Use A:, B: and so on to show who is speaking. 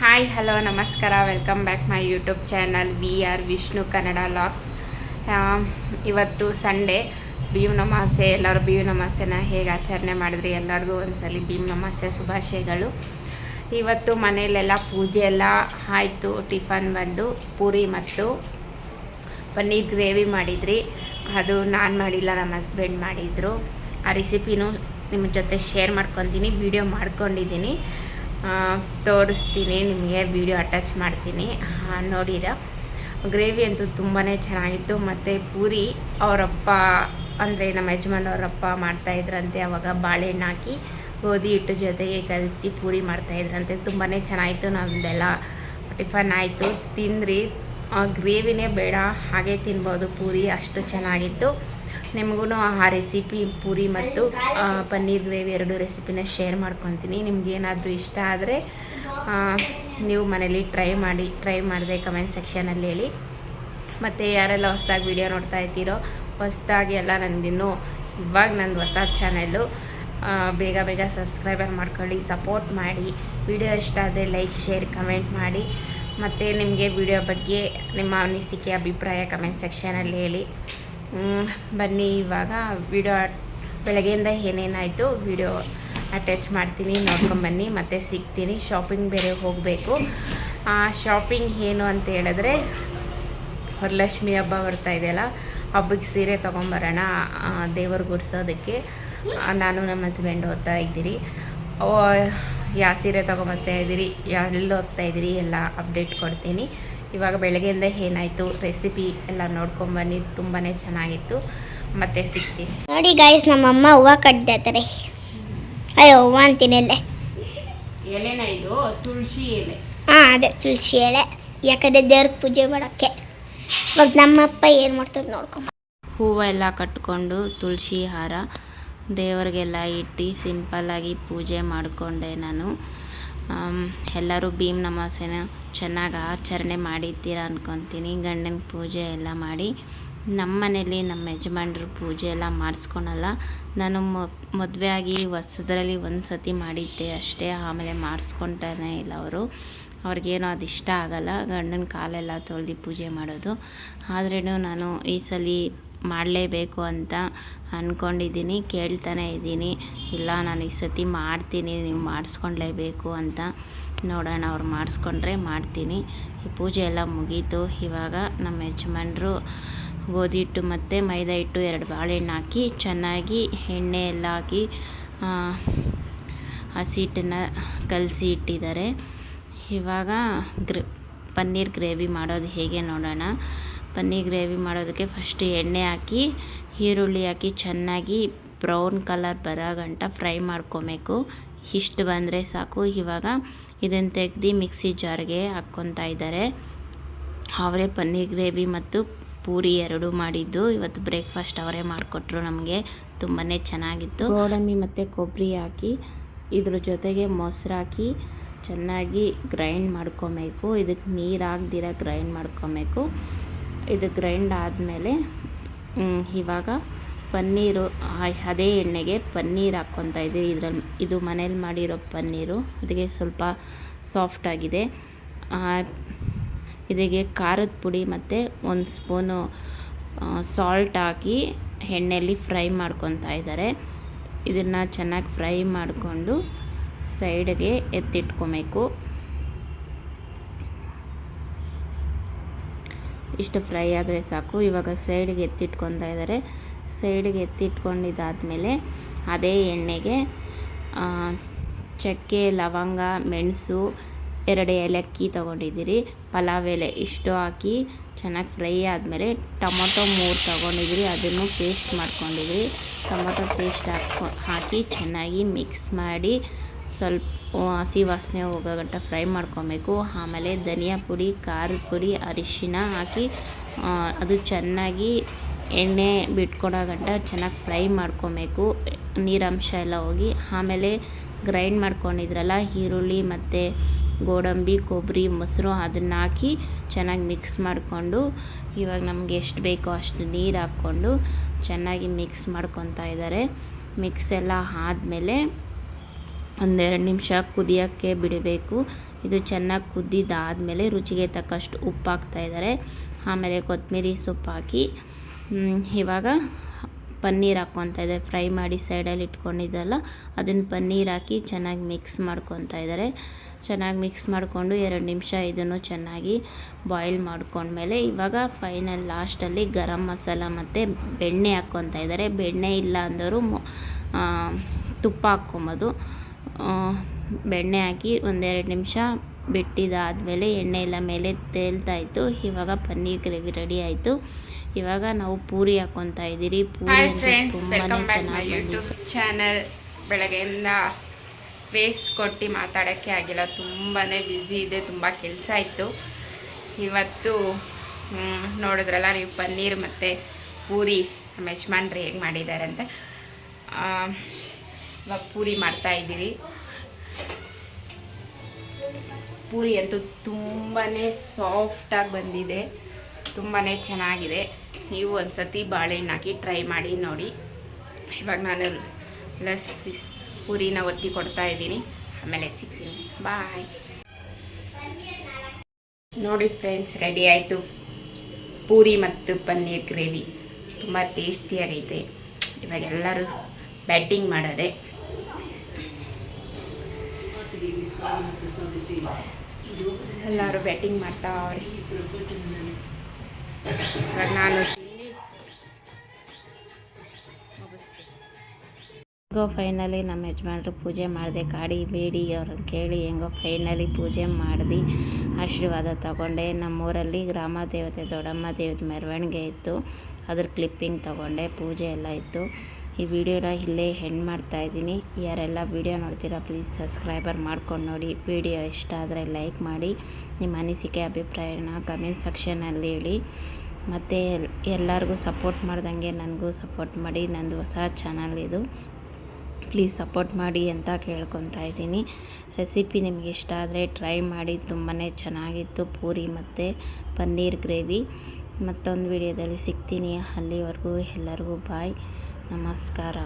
A: Hi hello ನಮಸ್ಕಾರ welcome back my YouTube channel we are Vishnu Kannada vlogs ಇವತ್ತು Sunday Bhim ನಮಾಸೆ ಎಲ್ಲರೂ ಭೀಮ್ ನಮಾಸೆನ ಹೇಗೆ ಆಚರಣೆ ಮಾಡಿದ್ರಿ? ಎಲ್ಲರಿಗೂ ಒಂದ್ಸಲಿ ಭೀಮ್ ನಮಾಸೆ ಶುಭಾಶಯಗಳು. ಇವತ್ತು ಮನೆಯಲ್ಲೆಲ್ಲ ಪೂಜೆ ಎಲ್ಲ ಆಯಿತು, ಟಿಫನ್ ಬಂದು, ಪೂರಿ ಮತ್ತು ಪನ್ನೀರ್ ಗ್ರೇವಿ ಮಾಡಿದ್ರಿ. ಅದು ನಾನು ಮಾಡಿಲ್ಲ, ನಮ್ಮ ಹಸ್ಬೆಂಡ್ ಮಾಡಿದರು. ಆ ರೆಸಿಪಿನೂ ನಿಮ್ಮ ಜೊತೆ ಶೇರ್ ಮಾಡ್ಕೊತೀನಿ ವಿಡಿಯೋ ಮಾಡ್ಕೊಂಡಿದ್ದೀನಿ. ತೋರಿಸ್ತೀನಿ, ನಿಮಗೆ ವಿಡಿಯೋ ಅಟ್ಯಾಚ್ ಮಾಡ್ತೀನಿ. ನೋಡಿರ? ಗ್ರೇವಿ ಅಂತೂ ತುಂಬಾ ಚೆನ್ನಾಗಿತ್ತು. ಮತ್ತು ಪೂರಿ ಅವರಪ್ಪ, ಅಂದರೆ ನಮ್ಮ ಯಜಮಾನವರಪ್ಪ ಮಾಡ್ತಾಯಿದ್ರಂತೆ ಅವಾಗ ಬಾಳೆಹಣ್ಣು ಹಾಕಿ, ಗೋಧಿ ಹಿಟ್ಟು ಜೊತೆಗೆ ಕಲಸಿ ಪೂರಿ ಮಾಡ್ತಾಯಿದ್ರಂತೆ ತುಂಬಾ ಚೆನ್ನಾಗಿತ್ತು. ನಮ್ಮದೆಲ್ಲ ಟಿಫನ್ ಆಯಿತು. ತಿಂದ್ರಿ. ಗ್ರೇವಿನೇ ಬೇಡ. ಹಾಗೆ ತಿನ್ಬೋದು. ಪೂರಿ ಅಷ್ಟು ಚೆನ್ನಾಗಿತ್ತು. ನಿಮಗೂ ಆ ರೆಸಿಪಿ ಪೂರಿ ಮತ್ತು ಪನ್ನೀರ್ ಗ್ರೇವಿ ಎರಡು ರೆಸಿಪಿನ ಶೇರ್ ಮಾಡ್ಕೊತೀನಿ. ನಿಮಗೇನಾದರೂ ಇಷ್ಟ ಆದರೆ ನೀವು ಮನೇಲಿ ಟ್ರೈ ಮಾಡಿ ಟ್ರೈ ಮಾಡಿದೆ ಕಮೆಂಟ್ ಸೆಕ್ಷನಲ್ಲಿ ಹೇಳಿ. ಮತ್ತು ಯಾರೆಲ್ಲ ಹೊಸ್ದಾಗಿ ವಿಡಿಯೋ ನೋಡ್ತಾ ಇದ್ದೀರೋ, ಹೊಸ್ದಾಗಿ ಎಲ್ಲ ನನಗಿನ್ನೂ ಇವಾಗ ನಂದು ಹೊಸ ಚಾನೆಲ್ಲು ಬೇಗ ಬೇಗ ಸಬ್ಸ್ಕ್ರೈಬರ್ ಮಾಡ್ಕೊಳ್ಳಿ ಸಪೋರ್ಟ್ ಮಾಡಿ. ವಿಡಿಯೋ ಇಷ್ಟ ಆದರೆ ಲೈಕ್ ಶೇರ್ ಕಮೆಂಟ್ ಮಾಡಿ. ಮತ್ತು ನಿಮಗೆ ವಿಡಿಯೋ ಬಗ್ಗೆ ನಿಮ್ಮ ಅನಿಸಿಕೆ, ಅಭಿಪ್ರಾಯ ಕಮೆಂಟ್ ಸೆಕ್ಷನಲ್ಲಿ ಹೇಳಿ. ಬನ್ನಿ ಇವಾಗ ವಿಡಿಯೋ ಬೆಳಗ್ಗೆಯಿಂದ ಏನೇನಾಯಿತು ವಿಡಿಯೋ ಅಟ್ಯಾಚ್ ಮಾಡ್ತೀನಿ ನೋಡ್ಕೊಂಬನ್ನಿ ಮತ್ತು ಸಿಗ್ತೀನಿ. ಶಾಪಿಂಗ್ ಬೇರೆ ಹೋಗಬೇಕು. ಆ ಶಾಪಿಂಗ್ ಏನು ಅಂತ ಹೇಳಿದ್ರೆ ವರಲಕ್ಷ್ಮಿ ಹಬ್ಬ ಬರ್ತಾ ಇದೆಯಲ್ಲ, ಹಬ್ಬಕ್ಕೆ ಸೀರೆ ತೊಗೊಂಬರೋಣ ದೇವರು ಗುಡ್ಸೋದಕ್ಕೆ. ನಾನು ನಮ್ಮ ಹಸ್ಬೆಂಡ್ ಓದ್ತಾ ಇದ್ದೀರಿ. ಯಾವ ಸೀರೆ ತೊಗೊಂಬರ್ತಾ ಇದ್ದೀರಿ, ಎಲ್ಲಿ ಹೋಗ್ತಾ ಇದ್ದೀರಿ ಎಲ್ಲ ಅಪ್ಡೇಟ್ ಕೊಡ್ತೀನಿ. ಇವಾಗ ಬೆಳಗ್ಗೆಯಿಂದ ಏನಾಯಿತು ರೆಸಿಪಿ ಎಲ್ಲ ನೋಡ್ಕೊಂಬನ್ನಿ ತುಂಬಾ ಚೆನ್ನಾಗಿತ್ತು. ಮತ್ತೆ ಸಿಗ್ತೀನಿ.
B: ನೋಡಿ ಗಾಯ್ಸ್ ನಮ್ಮಮ್ಮ ಹೂವ ಕಟ್ತಾರೆ ಅಯ್ಯೋ ಹೂವು ಅಂತೀನಿ ಎಲೆ
A: ಎಲೆನ ಇದು? ತುಳಸಿ ಎಲೆ.
B: ಹಾಂ ಅದೇ ತುಳಸಿ ಎಳೆ ಯಾಕಂದರೆ ದೇವ್ರಿಗೆ ಪೂಜೆ ಮಾಡೋಕ್ಕೆ. ಇವಾಗ ನಮ್ಮಪ್ಪ ಏನು ಮಾಡ್ತಾರೆ ನೋಡ್ಕೊಂಬ
A: ಹೂವೆಲ್ಲ ಕಟ್ಕೊಂಡು ತುಳಸಿ ಹಾರ ದೇವರಿಗೆಲ್ಲ ಇಟ್ಟು ಸಿಂಪಲ್ಲಾಗಿ ಪೂಜೆ ಮಾಡಿಕೊಂಡೆ ನಾನು. ಎಲ್ಲರೂ ಭೀಮ್ ನಮಾಸೆನ ಚೆನ್ನಾಗಿ ಆಚರಣೆ ಮಾಡಿದ್ದೀರ ಅನ್ಕೊತೀನಿ. ಗಂಡನ ಪೂಜೆ ಎಲ್ಲ ಮಾಡಿ ನಮ್ಮ ಮನೇಲಿ ನಮ್ಮ ಯಜಮಾನ್ರು ಪೂಜೆ ಎಲ್ಲ ಮಾಡಿಸ್ಕೊಳಲ್ಲ. ನಾನು ಮದುವೆ ಆಗಿ ಹೊಸದ್ರಲ್ಲಿ ಒಂದು ಸತಿ ಮಾಡಿದ್ದೆ ಅಷ್ಟೇ, ಆಮೇಲೆ ಮಾಡಿಸ್ಕೊತಾನೆ ಇಲ್ಲ ಅವರು. ಅವ್ರಿಗೇನೋ ಅದು ಇಷ್ಟ ಆಗಲ್ಲ. ಗಂಡನ ಕಾಲೆಲ್ಲ ತೊಳೆದು ಪೂಜೆ ಮಾಡೋದು. ಆದ್ರೂ ನಾನು ಈ ಸಲ ಮಾಡಲೇಬೇಕು ಅಂತ ಅಂದ್ಕೊಂಡಿದ್ದೀನಿ ಕೇಳ್ತಾನೆ ಇದ್ದೀನಿ. ಇಲ್ಲ ನಾನು ಈ ಸತಿ ಮಾಡ್ತೀನಿ ನೀವು ಮಾಡಿಸ್ಕೊಳ್ಲೇಬೇಕು ಅಂತ ನೋಡೋಣ ಅವ್ರು ಮಾಡಿಸ್ಕೊಂಡ್ರೆ ಮಾಡ್ತೀನಿ. ಈ ಪೂಜೆ ಎಲ್ಲ ಮುಗೀತು. ಇವಾಗ ನಮ್ಮ ಯಜಮಾನರು ಗೋಧಿ ಹಿಟ್ಟು ಮತ್ತು ಮೈದಾ ಹಿಟ್ಟು ಎರಡು ಬಾಳೆಹಣ್ಣು ಹಾಕಿ ಚೆನ್ನಾಗಿ ಎಣ್ಣೆ ಎಲ್ಲ ಹಾಕಿ ಆ, ಹಸಿ ಹಿಟ್ಟನ್ನು ಕಲಸಿ ಇಟ್ಟಿದ್ದಾರೆ. ಇವಾಗ ಗ್ರ ಪನ್ನೀರ್ ಗ್ರೇವಿ ಮಾಡೋದು ಹೇಗೆ ನೋಡೋಣ. ಪನ್ನೀರ್ ಗ್ರೇವಿ ಮಾಡೋದಕ್ಕೆ ಫಸ್ಟ್ ಎಣ್ಣೆ ಹಾಕಿ, ಈರುಳ್ಳಿ ಹಾಕಿ ಚೆನ್ನಾಗಿ ಬ್ರೌನ್ ಕಲರ್ ಬರೋ ಗಂಟ ಫ್ರೈ ಮಾಡ್ಕೊಬೇಕು. ಇಷ್ಟು ಬಂದರೆ ಸಾಕು. ಇವಾಗ ಇದನ್ನು ತೆಗ್ದು ಮಿಕ್ಸಿ ಜಾರ್ಗೆ ಹಾಕ್ಕೊತಾ ಇದ್ದಾರೆ. ಅವರೇ ಪನ್ನೀರ್ ಗ್ರೇವಿ ಮತ್ತು ಪೂರಿ ಎರಡು ಮಾಡಿದ್ದು. ಇವತ್ತು ಬ್ರೇಕ್ಫಾಸ್ಟ್ ಅವರೇ ಮಾಡಿಕೊಟ್ರು ನಮಗೆ. ತುಂಬಾ ಚೆನ್ನಾಗಿತ್ತು. ಗೋಡಂಬಿ ಮತ್ತು ಕೊಬ್ಬರಿ ಹಾಕಿ, ಇದ್ರ ಜೊತೆಗೆ ಮೊಸರು ಹಾಕಿ ಚೆನ್ನಾಗಿ ಗ್ರೈಂಡ್ ಮಾಡ್ಕೊಬೇಕು. ಇದಕ್ಕೆ ನೀರು ಹಾಕ್ದಿರ ಗ್ರೈಂಡ್ ಮಾಡ್ಕೊಬೇಕು. ಇದು ಗ್ರೈಂಡ್ ಆದಮೇಲೆ ಇವಾಗ ಪನ್ನೀರು ಅದೇ ಎಣ್ಣೆಗೆ ಪನ್ನೀರ್ ಹಾಕ್ಕೊತಾ ಇದೆ ಇದರಲ್ಲಿ ಇದು ಮನೇಲಿ ಮಾಡಿರೋ ಪನ್ನೀರು ಇದಕ್ಕೆ ಸ್ವಲ್ಪ ಸಾಫ್ಟ್ ಆಗಿದೆ. ಆ, ಇದಕ್ಕೆ ಖಾರದ ಪುಡಿ ಮತ್ತು ಒಂದು ಸ್ಪೂನು ಸಾಲ್ಟ್ ಹಾಕಿ ಎಣ್ಣೆಯಲ್ಲಿ ಫ್ರೈ ಮಾಡ್ಕೊತಾ ಇದ್ದಾರೆ. ಇದನ್ನು ಚೆನ್ನಾಗಿ ಫ್ರೈ ಮಾಡಿಕೊಂಡು ಸೈಡ್ಗೆ ಎತ್ತಿಟ್ಕೊಬೇಕು. ಇಷ್ಟು ಫ್ರೈ ಆದರೆ ಸಾಕು. ಇವಾಗ ಸೈಡ್ಗೆ ಎತ್ತಿಟ್ಕೊತಾ ಇದ್ದಾರೆ. ಸೈಡ್ಗೆ ಎತ್ತಿಟ್ಕೊಂಡಿದ್ದಾದಮೇಲೆ ಅದೇ ಎಣ್ಣೆಗೆ ಚಕ್ಕೆ, ಲವಂಗ, ಮೆಣಸು, ಎರಡು ಏಲಕ್ಕಿ ತೊಗೊಂಡಿದ್ದೀರಿ. ಪಲಾವ್ ಎಲೆ ಇಷ್ಟು ಹಾಕಿ ಚೆನ್ನಾಗಿ ಫ್ರೈ ಆದಮೇಲೆ ಟೊಮೊಟೊ ಮೂರು ತೊಗೊಂಡಿದ್ದೀರಿ. ಅದನ್ನು ಪೇಸ್ಟ್ ಮಾಡ್ಕೊಂಡಿದ್ದೀರಿ. ಟೊಮೊಟೊ ಪೇಸ್ಟ್ ಹಾಕೊ ಹಾಕಿ ಚೆನ್ನಾಗಿ ಮಿಕ್ಸ್ ಮಾಡಿ ಸ್ವಲ್ಪ ಹಸಿ ವಾಸನೆ ಹೋಗೋ ಗಂಟ ಫ್ರೈ ಮಾಡ್ಕೊಬೇಕು. ಆಮೇಲೆ ಧನಿಯಾ ಪುಡಿ, ಖಾರದ ಪುಡಿ, ಅರಿಶಿನ ಹಾಕಿ ಅದು ಚೆನ್ನಾಗಿ ಎಣ್ಣೆ ಬಿಟ್ಕೊಡೋ ಗಂಟ ಚೆನ್ನಾಗಿ ಫ್ರೈ ಮಾಡ್ಕೊಬೇಕು. ನೀರಂಶ ಎಲ್ಲ ಹೋಗಿ, ಆಮೇಲೆ ಗ್ರೈಂಡ್ ಮಾಡ್ಕೊಂಡಿದ್ರಲ್ಲ, ಈರುಳ್ಳಿ ಮತ್ತು ಗೋಡಂಬಿ, ಕೊಬ್ಬರಿ, ಮೊಸರು ಅದನ್ನ ಹಾಕಿ ಚೆನ್ನಾಗಿ ಮಿಕ್ಸ್ ಮಾಡಿಕೊಂಡು, ಇವಾಗ ನಮಗೆ ಎಷ್ಟು ಬೇಕೋ ಅಷ್ಟು ನೀರು ಹಾಕ್ಕೊಂಡು ಚೆನ್ನಾಗಿ ಮಿಕ್ಸ್ ಮಾಡ್ಕೊತಾ ಇದ್ದಾರೆ. ಮಿಕ್ಸ್ ಎಲ್ಲ ಆದಮೇಲೆ ಒಂದೆರಡು ನಿಮಿಷ ಕುದಿಯೋಕ್ಕೆ ಬಿಡಬೇಕು. ಇದು ಚೆನ್ನಾಗಿ ಕುದ್ದಿದ್ದಾದಮೇಲೆ ರುಚಿಗೆ ತಕ್ಕಷ್ಟು ಉಪ್ಪು ಹಾಕ್ತಾ ಇದ್ದಾರೆ. ಆಮೇಲೆ ಕೊತ್ತಂಬರಿ ಸೊಪ್ಪು ಹಾಕಿ ಇವಾಗ ಪನ್ನೀರ್ ಹಾಕ್ಕೊತಾ ಇದೆ ಫ್ರೈ ಮಾಡಿ ಸೈಡಲ್ಲಿ ಇಟ್ಕೊಂಡಿದ್ದಲ್ಲ, ಅದನ್ನು ಪನ್ನೀರ್ ಹಾಕಿ ಚೆನ್ನಾಗಿ ಮಿಕ್ಸ್ ಮಾಡ್ಕೊತಾ ಇದ್ದಾರೆ. ಚೆನ್ನಾಗಿ ಮಿಕ್ಸ್ ಮಾಡಿಕೊಂಡು ಎರಡು ನಿಮಿಷ ಇದನ್ನು ಚೆನ್ನಾಗಿ ಬಾಯ್ಲ್ ಮಾಡ್ಕೊಂಡ್ಮೇಲೆ ಇವಾಗ ಫೈನಲ್ ಲಾಸ್ಟಲ್ಲಿ ಗರಂ ಮಸಾಲ ಮತ್ತು ಬೆಣ್ಣೆ ಹಾಕ್ಕೊತಾ ಇದ್ದಾರೆ. ಬೆಣ್ಣೆ ಇಲ್ಲ ಅಂದರೂ ತುಪ್ಪ ಹಾಕ್ಕೊಬೋದು. ಬೆಣ್ಣೆ ಹಾಕಿ ಒಂದೆರಡು ನಿಮಿಷ ಬಿಟ್ಟಿದ್ದಾದಮೇಲೆ ಎಣ್ಣೆ ಎಲ್ಲ ಮೇಲೆ ತೇಲ್ತಾಯಿತ್ತು ಇವಾಗ ಪನ್ನೀರ್ ಗ್ರೇವಿ ರೆಡಿ ಆಯಿತು. ಇವಾಗ ನಾವು ಪೂರಿ ಹಾಕ್ಕೊತಾ ಇದ್ದೀರಿ. ಪೂರಿ
C: ಚಾನಲ್ ಬೆಳಗ್ಗೆಯಿಂದ ಫೇಸ್ ಕೊಟ್ಟು ಮಾತಾಡೋಕ್ಕೆ ಆಗಿಲ್ಲ. ತುಂಬಾ ಬ್ಯುಸಿ ಇದೆ ತುಂಬ ಕೆಲಸ ಇತ್ತು. ಇವತ್ತು ನೋಡಿದ್ರಲ್ಲ ನೀವು ಪನ್ನೀರ್ ಮತ್ತು ಪೂರಿ ನಮ್ಮ ಯಜಮಾನ್ರು ಹೇಗೆ ಮಾಡಿದ್ದಾರೆ ಅಂತ. ಇವಾಗ ಪೂರಿ ಮಾಡ್ತಾ ಇದ್ದೀರಿ. ಪೂರಿ ಅಂತೂ ತುಂಬಾ ಸಾಫ್ಟಾಗಿ ಬಂದಿದೆ. ತುಂಬಾ ಚೆನ್ನಾಗಿದೆ. ನೀವು ಒಂದು ಸತಿ ಬಾಳೆಹಣ್ಣು ಹಾಕಿ ಟ್ರೈ ಮಾಡಿ ನೋಡಿ. ಇವಾಗ ನಾನು ಲಸ್ಸಿ ಪೂರಿನ ಒತ್ತಿ ಕೊಡ್ತಾ ಇದ್ದೀನಿ. ಆಮೇಲೆ ಸಿಗ್ತೀನಿ. ಬಾಯ್ ನೋಡಿ ಫ್ರೆಂಡ್ಸ್ ರೆಡಿ ಆಯಿತು. ಪೂರಿ ಮತ್ತು ಪನ್ನೀರ್ ಗ್ರೇವಿ. ತುಂಬ ಟೇಸ್ಟಿಯಾಗೈತೆ ಇವಾಗ ಎಲ್ಲರೂ ಬ್ಯಾಟಿಂಗ್ ಮಾಡೋದೆ. ಎಲ್ಲರೂ ಬ್ಯಾಟಿಂಗ್ ಮಾಡ್ತಾವ್ರಿ ನಾನು
A: ಹೆಂಗೋ ಫೈನಲಿ ನಮ್ಮ ಯಜಮಾನ್ರು ಪೂಜೆ ಮಾಡಿದೆ. ಕಾಡಿ ಬೇಡಿ ಅವ್ರನ್ನ ಕೇಳಿ ಹೆಂಗೋ ಫೈನಲಿ ಪೂಜೆ ಮಾಡಿದೆ. ಆಶೀರ್ವಾದ ತಗೊಂಡೆ. ನಮ್ಮೂರಲ್ಲಿ ಗ್ರಾಮ ದೇವತೆ ದೊಡ್ಡಮ್ಮ ದೇವತೆ ಮೆರವಣಿಗೆ ಇತ್ತು. ಅದ್ರ ಕ್ಲಿಪ್ಪಿಂಗ್ ತಗೊಂಡೆ. ಪೂಜೆ ಎಲ್ಲ ಇತ್ತು. ಈ ವಿಡಿಯೋನ ಇಲ್ಲೇ ಹೆಂಡ್ ಮಾಡ್ತಾ ಇದ್ದೀನಿ. ಯಾರೆಲ್ಲ ವಿಡಿಯೋ ನೋಡ್ತೀರಾ ಪ್ಲೀಸ್ ಸಬ್ಸ್ಕ್ರೈಬರ್ ಮಾಡ್ಕೊಂಡು ನೋಡಿ. ವಿಡಿಯೋ ಇಷ್ಟ ಆದರೆ ಲೈಕ್ ಮಾಡಿ. ನಿಮ್ಮ ಅನಿಸಿಕೆ, ಅಭಿಪ್ರಾಯನ ಕಮೆಂಟ್ ಸೆಕ್ಷನಲ್ಲಿ ಹೇಳಿ. ಮತ್ತು ಎಲ್ಲರಿಗೂ ಸಪೋರ್ಟ್ ಮಾಡ್ದಂಗೆ ನನಗೂ ಸಪೋರ್ಟ್ ಮಾಡಿ. ನಂದು ಹೊಸ ಚಾನಲ್ ಇದು. ಪ್ಲೀಸ್ ಸಪೋರ್ಟ್ ಮಾಡಿ ಅಂತ ಕೇಳ್ಕೊತಾ ಇದ್ದೀನಿ. ರೆಸಿಪಿ ನಿಮಗೆ ಇಷ್ಟ ಆದರೆ ಟ್ರೈ ಮಾಡಿ. ತುಂಬಾ ಚೆನ್ನಾಗಿತ್ತು. ಪೂರಿ ಮತ್ತು ಪನ್ನೀರ್ ಗ್ರೇವಿ ಮತ್ತೊಂದು ವಿಡಿಯೋದಲ್ಲಿ ಸಿಗ್ತೀನಿ. ಅಲ್ಲಿವರೆಗೂ ಎಲ್ಲರಿಗೂ ಬಾಯ್ ನಮಸ್ಕಾರ